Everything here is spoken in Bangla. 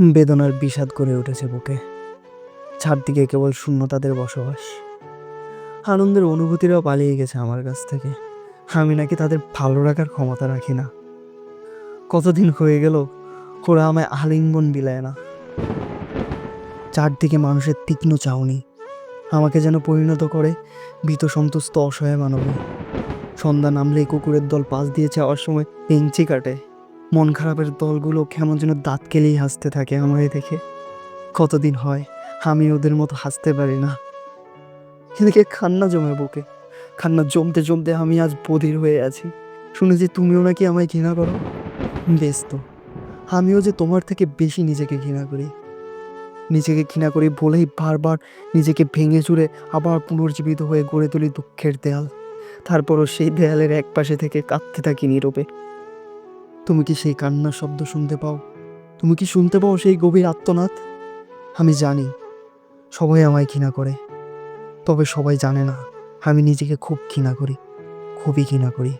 বেদনার বিষাদ করে উঠেছে বুকে। চারদিকে কেবল শূন্যতাদের বসবাস। আনন্দের অনুভূতিরাও পালিয়ে গেছে আমার কাছ থেকে। আমি নাকি তাদের ভালো রাখার ক্ষমতা রাখি না। কতদিন হয়ে গেল, ওরা আমায় আলিঙ্গন বিলায় না। চারদিকে মানুষের তীক্ষ্ণ চাউনি। আমাকে যেন পরিণত করে, ভীত সন্তুষ্ট অসহায় মানবে। সন্ধ্যা নামলেই কুকুরের দল পাশ দিয়ে যাওয়ার সময় পেঞ্চি কাটে। মন খারাপের দলগুলো কেমন যেন দাঁত কেলেই হাসতে থাকে আমায় দেখে। কতদিন হয়, আমি ওদের মতো হাসতে পারি না। এদিকে খান্না জমে বুকে। খান্না জমতে জমতে আমি আজ বধির হয়ে আছি। শুনেছি তুমিও নাকি আমায় ঘৃণা করো? বেশ তো। আমিও যে তোমার থেকে বেশি নিজেকে ঘৃণা করি। নিজেকে ঘৃণা করি বলেই বারবার নিজেকে ভেঙে চুরে আবার পুনর্জীবিত হয়ে গড়ে তুলি দুঃখের দেয়াল। তারপরও সেই দেয়ালের এক পাশে থেকে কাঁদতে থাকি নীরবে। তুমি কি সেই কান্নার শব্দ শুনতে পাও? তুমি কি শুনতে পাও সেই গভীর আত্মনাদ? আমি জানি, সবাই আমায় ঘৃণা করে। তবে সবাই জানে না, আমি নিজেকে খুব ঘৃণা করি, খুবই ঘৃণা করি।